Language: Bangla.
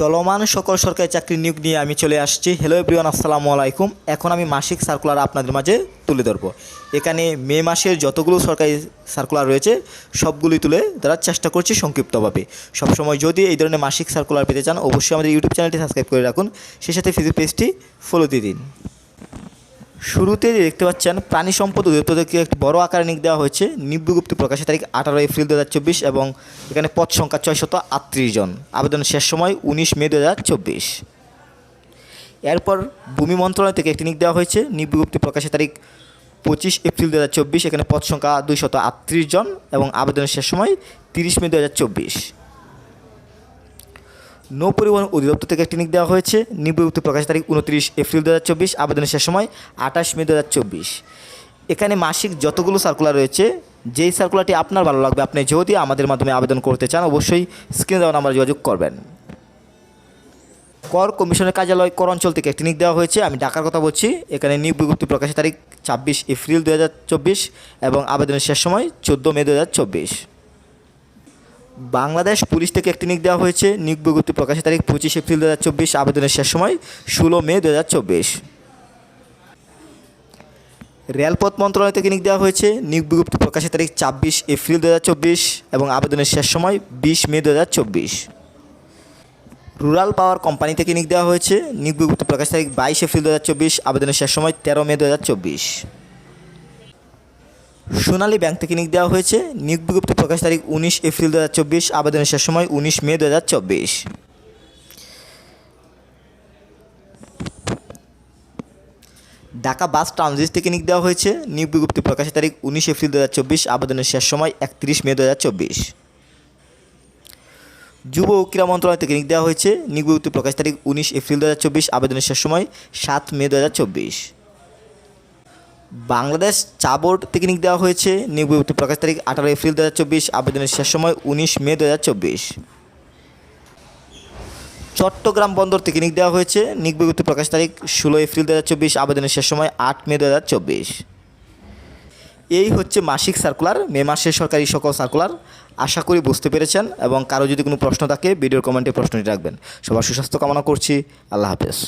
চলমান সকল সরকারি চাকরি নিয়োগ নিয়ে আমি চলে আসছি। হ্যালো এভরিওয়ান আসসালামু আলাইকুম। এখন আমি মাসিক সার্কুলার আপনাদের মাঝে তুলে ধরব। এখানে মে মাসের যতগুলো সরকারি সার্কুলার রয়েছে, সবগুলি তুলে ধরার চেষ্টা করছি সংক্ষিপ্তভাবে। সবসময় যদি এই ধরনের মাসিক সার্কুলার পেতে চান, অবশ্যই আমাদের ইউটিউব চ্যানেলটি সাবস্ক্রাইব করে রাখুন। সেই সাথে ফেসবুক পেজটি ফলো দিয়ে দিন। শুরুতে দেখতে পাচ্ছেন, প্রাণী সম্পদ অধিদপ্তর থেকে একটি বড় আকারে নিক দেওয়া হয়েছে। নিব্যগুপ্তি প্রকাশের তারিখ আঠারো এপ্রিল দু হাজার চব্বিশ এবং এখানে পদ সংখ্যা ছয়শত আটত্রিশ জন। আবেদনের শেষ সময় উনিশ মে দু হাজার চব্বিশ। এরপর ভূমি মন্ত্রণালয় থেকে একটি নিক দেওয়া হয়েছে। নিব্যগুপ্তি প্রকাশের তারিখ পঁচিশ এপ্রিল দু হাজার চব্বিশ। এখানে পদ সংখ্যা দুইশত আটত্রিশ জন এবং আবেদনের শেষ সময় তিরিশ মে দু হাজার চব্বিশ। নৌ পরিবহন অধিদপ্তর থেকে একটি নিক দেওয়া হয়েছে। নিবৃত্তি প্রকাশ তারিখ উনত্রিশ এপ্রিল দু হাজার চব্বিশ। আবেদনের শেষ সময় আঠাশ মে দু হাজার চব্বিশ। এখানে মাসিক যতগুলো সার্কুলার রয়েছে, যেই সার্কুলারটি আপনার ভালো লাগবে, আপনি যদি আমাদের মাধ্যমে আবেদন করতে চান, অবশ্যই স্ক্রিনে দেওয়া নাম্বার যোগাযোগ করবেন। কর কমিশনের কার্যালয়, কর অঞ্চল থেকে একটি নিক দেওয়া হয়েছে। আমি ঢাকার কথা বলছি। এখানে নিয়োগ বিজ্ঞপ্তি প্রকাশের তারিখ ছাব্বিশ এপ্রিল দু হাজার চব্বিশ এবং আবেদনের শেষ সময় চোদ্দ মে দু হাজার চব্বিশ। বাংলাদেশ পুলিশ থেকে একটি নিক দেওয়া হয়েছে। নিয়োগ বিজ্ঞপ্তি প্রকাশের তারিখ পঁচিশ এপ্রিল দু হাজার চব্বিশ। আবেদনের শেষ সময় ষোলো মে দু হাজার চব্বিশ। রেলপথ মন্ত্রণালয় থেকে নিক দেওয়া হয়েছে। নিয়োগ বিজ্ঞপ্তি প্রকাশের তারিখ ছাব্বিশ এপ্রিল দু হাজার চব্বিশ এবং আবেদনের শেষ সময় বিশ মে দু হাজার চব্বিশ। রুরাল পাওয়ার কোম্পানি থেকে নিক দেওয়া হয়েছে। নিয়োগ বিজ্ঞপ্তি প্রকাশ তারিখ বাইশ এপ্রিল দু হাজার চব্বিশ। আবেদনের শেষ সময় তেরো মে দু হাজার চব্বিশ। সোনালী ব্যাংক থেকে নিক দেওয়া হয়েছে। নিয়োগ বিজ্ঞপ্তি প্রকাশ তারিখ উনিশ এপ্রিল দু হাজার চব্বিশ আবেদনের শেষ সময় উনিশ মে দু হাজার চব্বিশ। ঢাকা বাস ট্রানজিট থেকে নিক দেওয়া হয়েছে। নিয়োগ বিজ্ঞপ্তি প্রকাশের তারিখ উনিশ এপ্রিল দু হাজার চব্বিশ, আবেদনের শেষ সময় একত্রিশ মে দু হাজার চব্বিশ। যুব ও ক্রীড়া মন্ত্রণালয় থেকে নিক দেওয়া হয়েছে। নিয়োগ বিজ্ঞপ্তি প্রকাশ তারিখ উনিশ এপ্রিল দু হাজার চব্বিশ, আবেদনের শেষ সময় সাত মে দু হাজার চব্বিশ। বাংলাদেশ চা বোর্ড থেকে নিক দেওয়া হয়েছে। নিয়োগ বিজ্ঞপ্তি প্রকাশ তারিখ আঠারো এপ্রিল দু হাজার চব্বিশ, আবেদনের শেষ সময় উনিশ মে দু হাজার চব্বিশ। চট্টগ্রাম বন্দর থেকে নিক দেওয়া হয়েছে। নিক বিজ্ঞপ্তি প্রকাশ তারিখ ষোলো এপ্রিল দু হাজার চব্বিশ, আবেদনের শেষ সময় আট মে দু হাজার চব্বিশ। এই হচ্ছে মাসিক সার্কুলার মে মাসের সরকারি সকল সার্কুলার আশা করি বুঝতে পেরেছেন এবং কারও যদি কোনো প্রশ্ন থাকে ভিডিওর কমেন্টে প্রশ্নটি রাখবেন। সবার সুস্বাস্থ্য কামনা করছি। আল্লাহ হাফেজ।